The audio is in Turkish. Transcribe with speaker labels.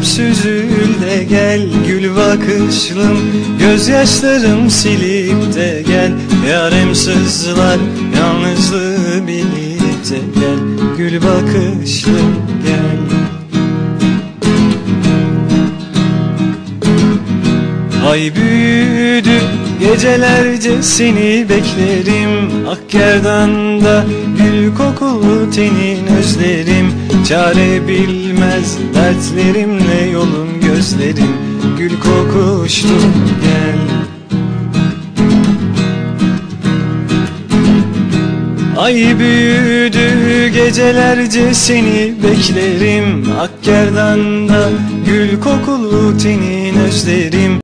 Speaker 1: oyalanıp süzül de gel Gül bakışlım. Gözyaşlarım silip de gel. Yarem sızlar yalnızlığı bilip de gel. Gül bakışlım gel. Ay büyüdü gecelerce seni beklerim. Akkerdan'da gül kokulu tenin özlerim Çare bilmez dertlerimle yolum gözlerim Gül kokuştu gel. Ay büyüdü gecelerce seni beklerim. Akkerdan'da gül kokulu tenin özlerim